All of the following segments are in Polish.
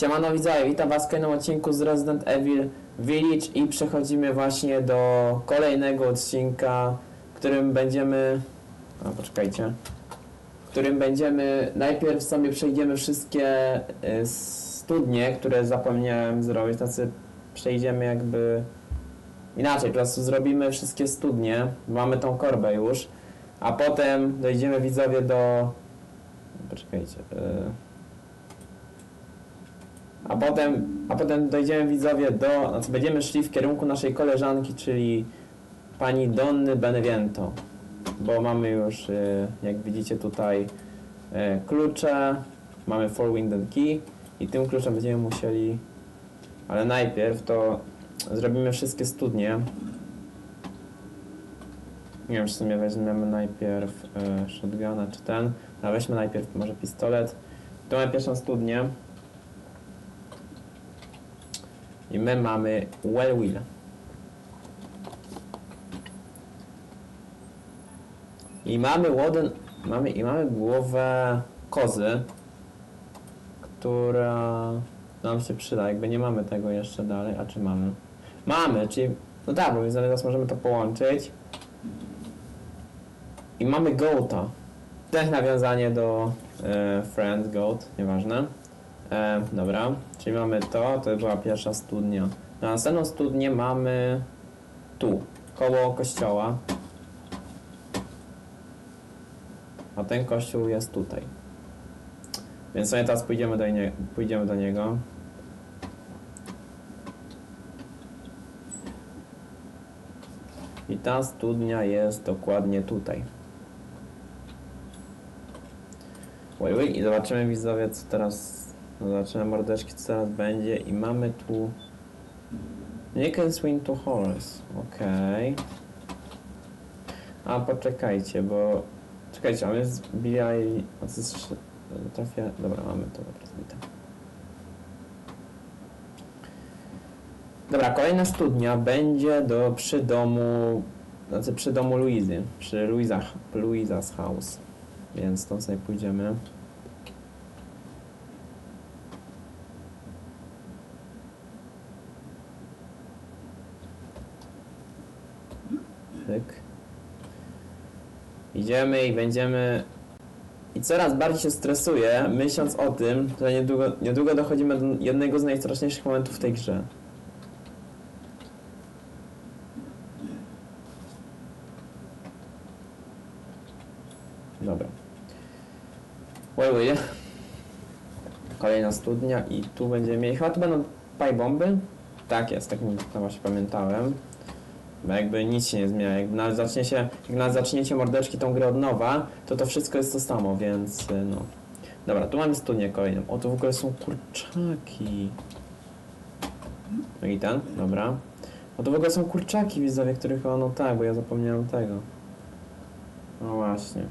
Siemano widzowie, witam was w kolejnym odcinku z Resident Evil Village i przechodzimy właśnie do kolejnego odcinka, w którym będziemy... A, poczekajcie. W którym będziemy... Najpierw sobie przejdziemy wszystkie y, studnie, które zapomniałem zrobić, znaczy przejdziemy jakby... Inaczej, po prostu zrobimy wszystkie studnie, mamy tą korbę już, a potem dojdziemy widzowie do... Poczekajcie... Y... A potem, a potem dojdziemy widzowie do, znaczy będziemy szli w kierunku naszej koleżanki, czyli pani Donny Beneviento. Bo mamy już, y, jak widzicie tutaj, y, klucze, mamy Four Winded Key i tym kluczem będziemy musieli, ale najpierw to zrobimy wszystkie studnie. Nie wiem, czy w sumie weźmiemy najpierw y, shotguna czy ten, a weźmy najpierw może pistolet. To mamy pierwszą studnię. I my mamy Wellwill. I mamy łoden, mamy, i mamy głowę kozy, która nam się przyda, jakby nie mamy tego jeszcze dalej, a czy mamy? Mamy, czyli, no tak, bo zaraz możemy to połączyć. I mamy Goata. Też nawiązanie do e, Friend Goat, nieważne. E, dobra, czyli mamy to, to była pierwsza studnia. Na następną studnię mamy tu, koło kościoła. A ten kościół jest tutaj. Więc sobie teraz pójdziemy do, nie, pójdziemy do niego. I ta studnia jest dokładnie tutaj. Oj, oj, i zobaczymy widzowie, co teraz zobaczymy mordeczki, co teraz będzie. I mamy tu You can swing to horse, okej. A poczekajcie, bo czekajcie, on jest Billy i a co jest trafia, dobra, mamy to, dobra, zbite Dobra, kolejna studnia będzie do przy domu znaczy przy domu Luizy, przy Luiza, Luiza's house. Więc tam sobie pójdziemy Pyk. Idziemy i będziemy. I coraz bardziej się stresuję, myśląc o tym, że niedługo, niedługo dochodzimy do jednego z najstraszniejszych momentów w tej grze. Dobra. Oj. Kolejna studnia i tu będziemy mieli. Chyba tu będą paj bomby? Tak jest, tak to właśnie pamiętałem. Bo jakby nic się nie zmienia. Jak nawet zaczniecie, jak nawet zaczniecie mordeczki tą grę od nowa, to to wszystko jest to samo, więc y, no. Dobra, tu mamy studnię kolejną. O, tu w ogóle są kurczaki. No i ten, dobra. O, tu w ogóle są kurczaki widzowie, których o, no tak, bo ja zapomniałem tego. No właśnie.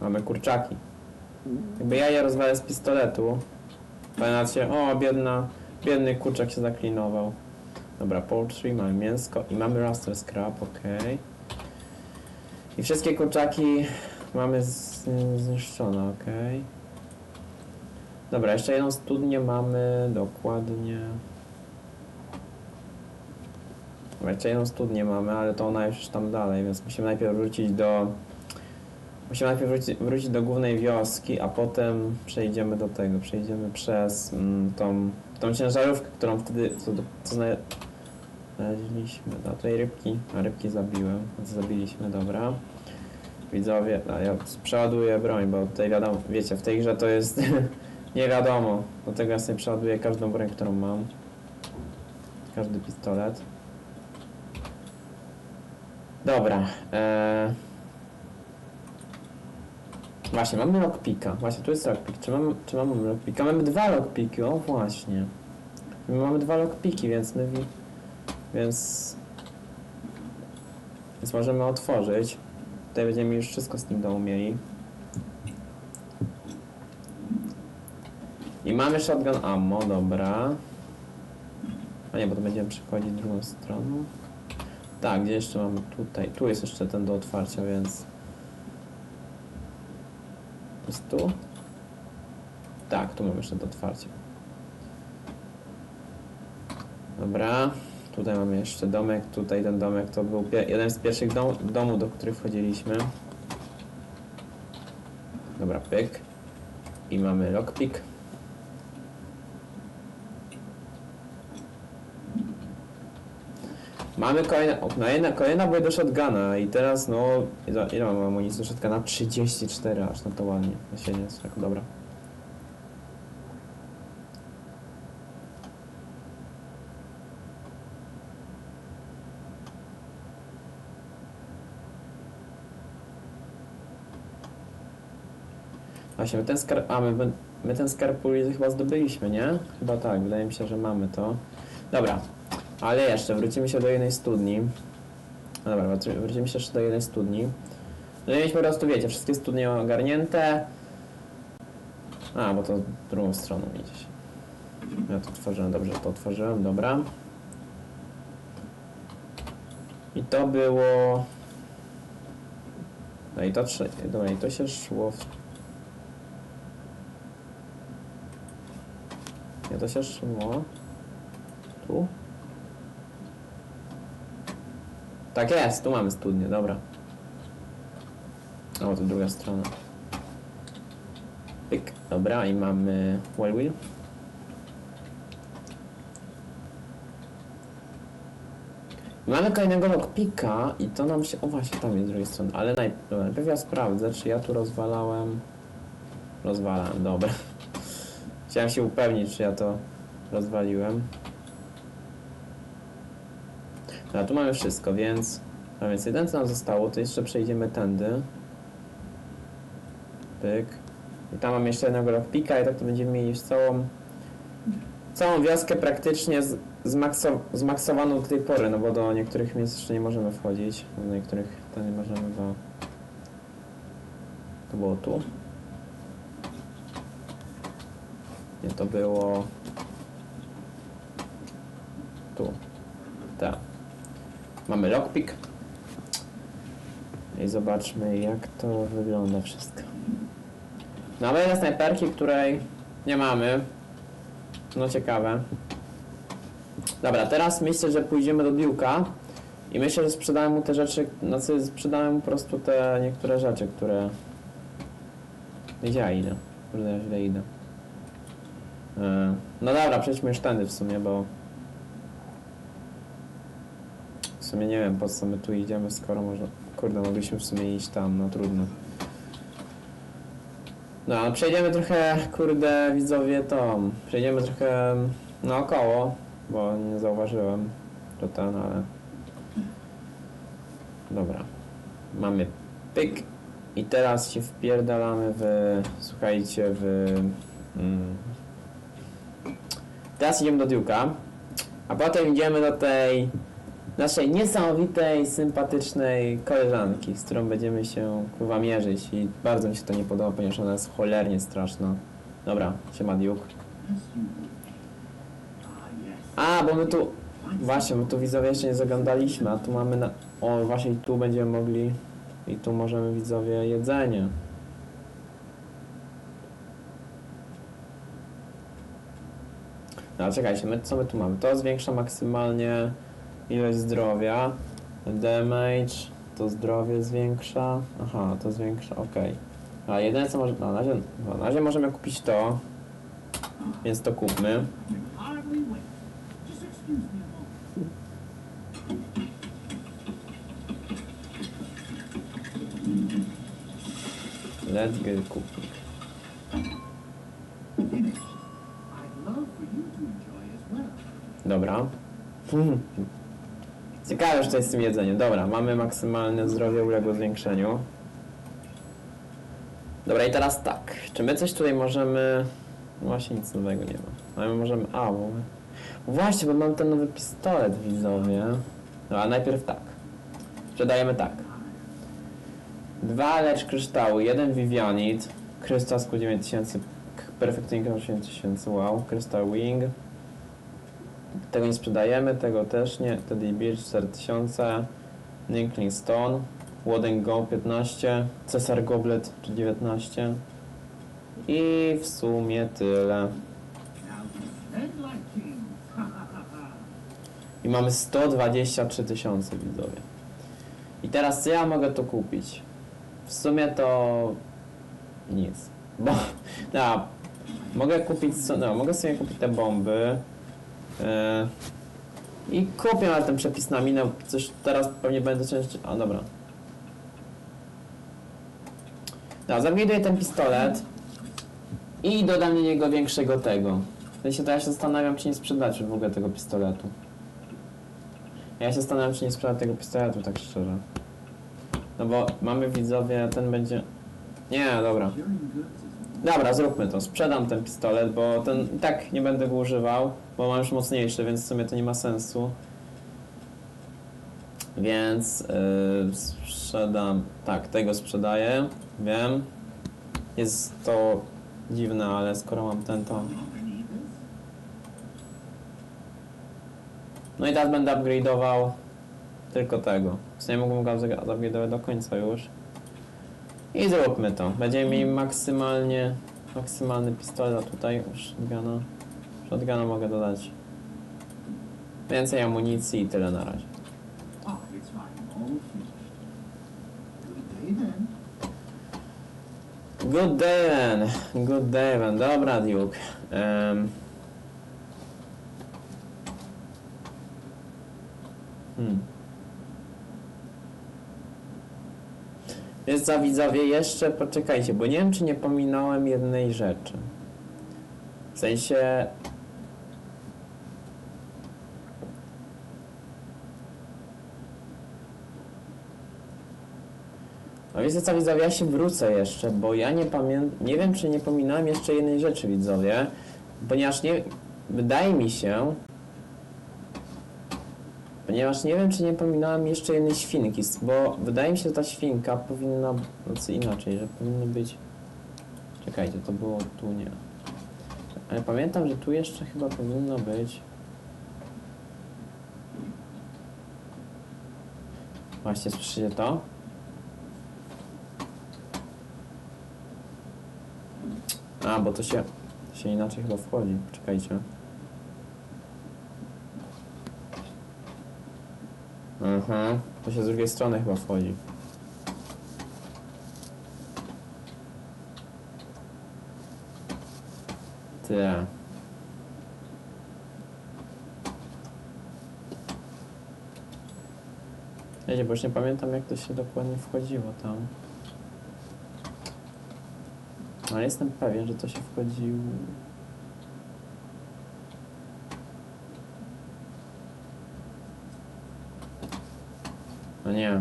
Mamy kurczaki. Jakby ja je rozwalę z pistoletu. Pamiętacie, o biedna, biedny kurczak się zaklinował. Dobra, poultry, mamy mięsko i mamy raster scrap, ok. I wszystkie kurczaki mamy zniszczone, ok. Dobra, jeszcze jedną studnię mamy dokładnie. Dobra, jeszcze jedną studnię mamy, ale to ona już tam dalej, więc musimy najpierw wrócić do Musimy najpierw wrócić, wrócić do głównej wioski, a potem przejdziemy do tego, przejdziemy przez mm, tą, tą ciężarówkę, którą wtedy, co, co zna, znaleźliśmy, a tutaj rybki, a rybki zabiłem, zabiliśmy, dobra. Widzowie, a ja przeładuję broń, bo tutaj wiadomo, wiecie, w tej grze to jest nie wiadomo, dlatego ja sobie przeładuję każdą broń, którą mam. Każdy pistolet. Dobra, eee... Właśnie, mamy lockpicka. Właśnie, tu jest lockpick. Czy mamy, czy mamy lockpicka? Mamy dwa lockpiki, o właśnie. My mamy dwa lockpiki, więc my... wi- Więc... Więc możemy otworzyć. Tutaj będziemy już wszystko z tym domu mieli. I mamy shotgun ammo, dobra. A nie, bo to będziemy przechodzić drugą stroną. Tak, gdzie jeszcze mamy tutaj? Tu jest jeszcze ten do otwarcia, więc... Jest tu? Tak, tu mamy jeszcze do otwarcia. Dobra, tutaj mamy jeszcze domek, tutaj ten domek to był jeden z pierwszych dom domów, do których wchodziliśmy. Dobra, pyk. I mamy lockpick. Mamy kolejne okno, jedna, kolejna była do shotguna i teraz no, ile, ile mamy amunicji do shotguna? 34 aż, no to ładnie, na jest tak, dobra. Właśnie, my ten skarb, a my, my ten skarb chyba zdobyliśmy, nie? Chyba tak, wydaje mi się, że mamy to. Dobra, ale jeszcze, wrócimy się do jednej studni. No dobra, wróci- wrócimy się jeszcze do jednej studni. No i mieć po prostu, wiecie, wszystkie studnie ogarnięte. A, bo to drugą stroną idzie się. Ja to otworzyłem, dobrze, to otworzyłem, dobra. I to było... No i to, dobra, i to się szło w Nie, to się szło. Tu? Tak jest, tu mamy studnię, dobra. O, to druga strona. Pyk, dobra, i mamy well. Mamy kolejnego lockpicka i to nam się... O właśnie, tam jest z drugiej strony, ale naj... najpierw ja sprawdzę, czy ja tu rozwalałem... Rozwalałem, dobra. Chciałem się upewnić, czy ja to rozwaliłem. No, a tu mamy wszystko, więc... A więc jeden co nam zostało, to jeszcze przejdziemy tędy. Pyk. I tam mam jeszcze jednego lockpicka i tak to będziemy mieli już całą... Całą wioskę praktycznie z, zmakso, zmaksowaną do tej pory, no bo do niektórych miejsc jeszcze nie możemy wchodzić. Do niektórych to nie możemy, bo... To było tu. Nie, to było... Tu. Tak. Mamy lockpick. I zobaczmy jak to wygląda wszystko. No ale jest snajperki, której nie mamy. No ciekawe. Dobra, teraz myślę, że pójdziemy do Duke'a. I myślę, że sprzedałem mu te rzeczy, znaczy sprzedałem mu po prostu te niektóre rzeczy, które... Gdzie ja idę? Kurde, ja źle idę. E, No dobra, przejdźmy już tędy w sumie, bo... W sumie nie wiem po co my tu idziemy, skoro może... Kurde, mogliśmy w sumie iść tam, no trudno. No, przejdziemy trochę, kurde, widzowie, to... Przejdziemy trochę naokoło, bo nie zauważyłem to ten, ale... Dobra. Mamy pyk. I teraz się wpierdalamy w... Słuchajcie, w... Mm, Teraz idziemy do Duke'a, a potem idziemy do tej naszej niesamowitej, sympatycznej koleżanki, z którą będziemy się kurwa mierzyć i bardzo mi się to nie podoba, ponieważ ona jest cholernie straszna. Dobra, siema Duke. A, bo my tu... Właśnie, my tu widzowie jeszcze nie zaglądaliśmy, a tu mamy na... O, właśnie tu będziemy mogli... I tu możemy widzowie jedzenie. No czekajcie, my, co my tu mamy? To zwiększa maksymalnie ilość zdrowia. Damage, to zdrowie zwiększa. Aha, to zwiększa, okej. A jedyne co może... No, na razie, no, na razie możemy kupić to. Więc to kupmy. Let's get well. Dobra. Ciekawe, że to jest z tym jedzeniem. Dobra, mamy maksymalne zdrowie uległe zwiększeniu. Dobra, i teraz tak. Czy my coś tutaj możemy... No Właśnie nic nowego nie ma. Ale my możemy... A, bo... Właśnie, bo mam ten nowy pistolet, widzowie. No, a najpierw tak. Sprzedajemy tak. Dwa lecz kryształu, jeden Vivianit, krystal z 9000, k- perfekcyjnie 8000, wow, krystal wing. Tego nie sprzedajemy, tego też nie, Teddy Beach 4000, Ninkling Stone, Woden Go 15, Cesar Goblet 19 i w sumie tyle. I mamy 123 tysiące widzowie. I teraz co ja mogę tu kupić? W sumie to nic. Bo no, mogę kupić, no, mogę sobie kupić te bomby. Yy, I kupię ale ten przepis na minę. Coś teraz pewnie będę częściej. A dobra. No, zawiduję ten pistolet i dodam do niego większego tego. Ja się zastanawiam, czy nie sprzedać w ogóle tego pistoletu. Ja się zastanawiam, czy nie sprzedać tego pistoletu, tak szczerze. No bo mamy widzowie, ten będzie... Nie, dobra. Dobra, zróbmy to. Sprzedam ten pistolet, bo ten i tak nie będę go używał, bo mam już mocniejszy, więc w sumie to nie ma sensu. Więc yy, sprzedam. Tak, tego sprzedaję. Wiem. Jest to dziwne, ale skoro mam ten to. No i teraz będę upgrade'ował tylko tego. W sumie mógłbym go upgrade'ować do końca już. I zróbmy to. Będziemy mieli maksymalnie, maksymalny pistolet, tutaj shotguna. Shotguna mogę dodać. Więcej amunicji i tyle na razie. Good day then. Good day then. Dobra, Duke. Em. Hmm. Więc za widzowie jeszcze poczekajcie, bo nie wiem czy nie pominąłem jednej rzeczy. W sensie... No wiecie co widzowie, ja się wrócę jeszcze, bo ja nie pamiętam, nie wiem czy nie pominąłem jeszcze jednej rzeczy widzowie, ponieważ nie, wydaje mi się, ponieważ nie wiem czy nie pominąłem jeszcze jednej świnki, bo wydaje mi się, że ta świnka powinna, znaczy inaczej, że powinny być, czekajcie, to było tu nie, ale pamiętam, że tu jeszcze chyba powinno być, właśnie słyszycie to? A, bo to się, to się inaczej chyba wchodzi. Czekajcie. Aha, to się z drugiej strony chyba wchodzi. Tyle. Wiecie, bo już nie pamiętam jak to się dokładnie wchodziło tam. Ale jestem pewien, że to się wchodził. No nie.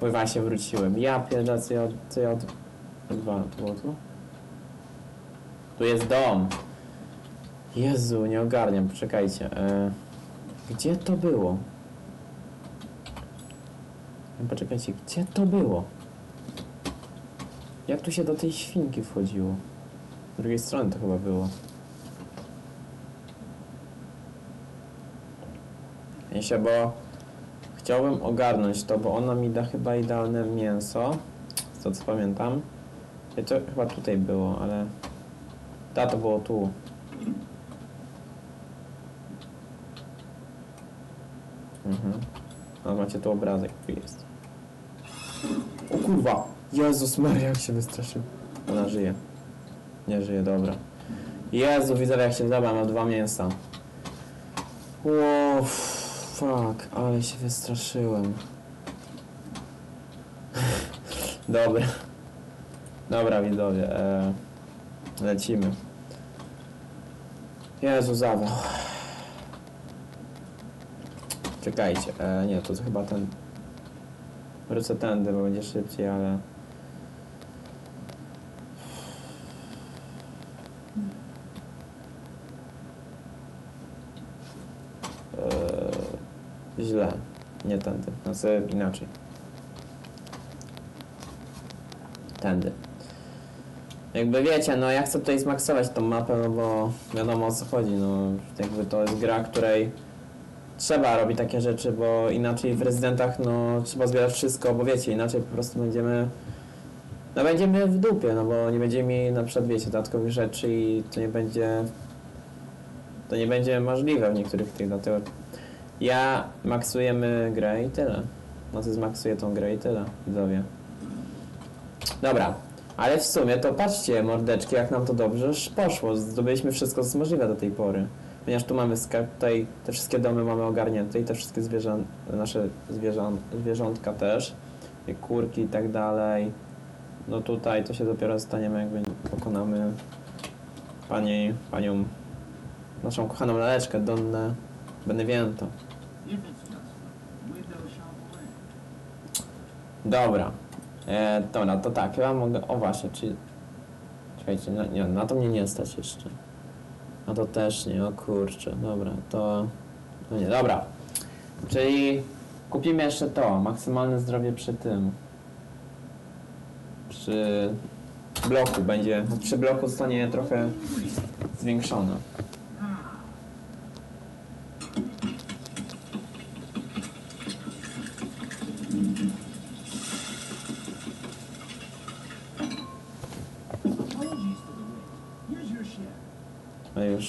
Pływa się wróciłem. Ja pierdolę, co ja, co ja od... Było tu? Tu jest dom. Jezu, nie ogarniam, poczekajcie. E, gdzie to było? Poczekajcie, gdzie to było? Jak tu się do tej świnki wchodziło? Z drugiej strony to chyba było. Się, bo chciałbym ogarnąć to, bo ona mi da chyba idealne mięso. Z to co pamiętam. Ja to chyba tutaj było, ale... Ta to było tu. Mhm. A macie tu obrazek, tu jest. O kurwa! Jezus Maria, jak się wystraszył. Ona żyje. Nie żyje, dobra. Jezu, widzę jak się dobra, ma dwa mięsa. Ło, fuck, ale się wystraszyłem. Dobra. Dobra, widzowie, e, lecimy. Jezu, zawał. Czekajcie, e, nie, to chyba ten... Wrócę tędy, bo będzie szybciej, ale... Eee, źle. Nie tędy. Znaczy inaczej. Tędy. Jakby wiecie, no ja chcę tutaj zmaksować tą mapę, no bo wiadomo o co chodzi, no jakby to jest gra, której trzeba robić takie rzeczy, bo inaczej w rezydentach no trzeba zbierać wszystko, bo wiecie, inaczej po prostu będziemy no będziemy w dupie, no bo nie będziemy mieli na przykład wiecie dodatkowych rzeczy i to nie będzie to nie będzie możliwe w niektórych tych, dlatego ja maksujemy grę i tyle. No to zmaksuję tą grę i tyle, widzowie. Dobra, ale w sumie to patrzcie mordeczki, jak nam to dobrze sz- poszło. Zdobyliśmy wszystko, co możliwe do tej pory. Ponieważ tu mamy skarb, tutaj te wszystkie domy mamy ogarnięte i te wszystkie zwierzę, nasze zwierzę, zwierzątka też. I kurki i tak dalej. No tutaj to się dopiero staniemy, jakby pokonamy pani, panią, naszą kochaną laleczkę, Donnę Beneviento. Dobra. E, dobra, to tak, ja mogę. O właśnie, czy. Czekajcie, na, nie, na to mnie nie stać jeszcze. A to też nie, o kurczę, dobra, to. No nie, dobra. Czyli kupimy jeszcze to, maksymalne zdrowie przy tym. Przy bloku będzie. Przy bloku zostanie trochę zwiększone.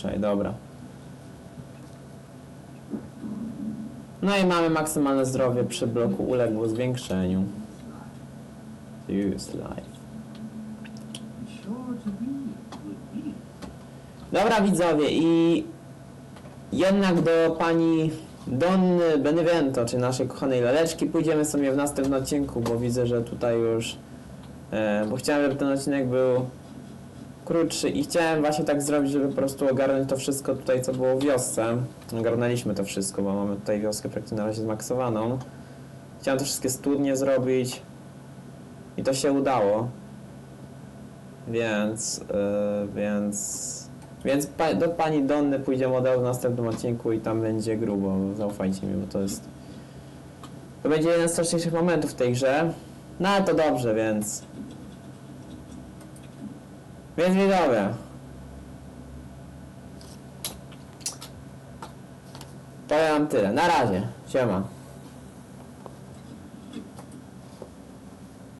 No już, ej, dobra. No i mamy maksymalne zdrowie przy bloku uległo zwiększeniu. Use life. Dobra widzowie i jednak do pani Donny Benevento, czy naszej kochanej laleczki pójdziemy sobie w następnym odcinku, bo widzę, że tutaj już e, bo chciałem, żeby ten odcinek był krótszy i chciałem właśnie tak zrobić, żeby po prostu ogarnąć to wszystko tutaj, co było w wiosce. Ogarnęliśmy to wszystko, bo mamy tutaj wioskę praktycznie na razie zmaksowaną. Chciałem te wszystkie studnie zrobić i to się udało. Więc, yy, więc, więc pa, do pani Donny pójdzie model w następnym odcinku i tam będzie grubo, zaufajcie mi, bo to jest, to będzie jeden z straszniejszych momentów w tej grze, no ale to dobrze, więc, więc widzowie, powiem tyle, na razie, siema.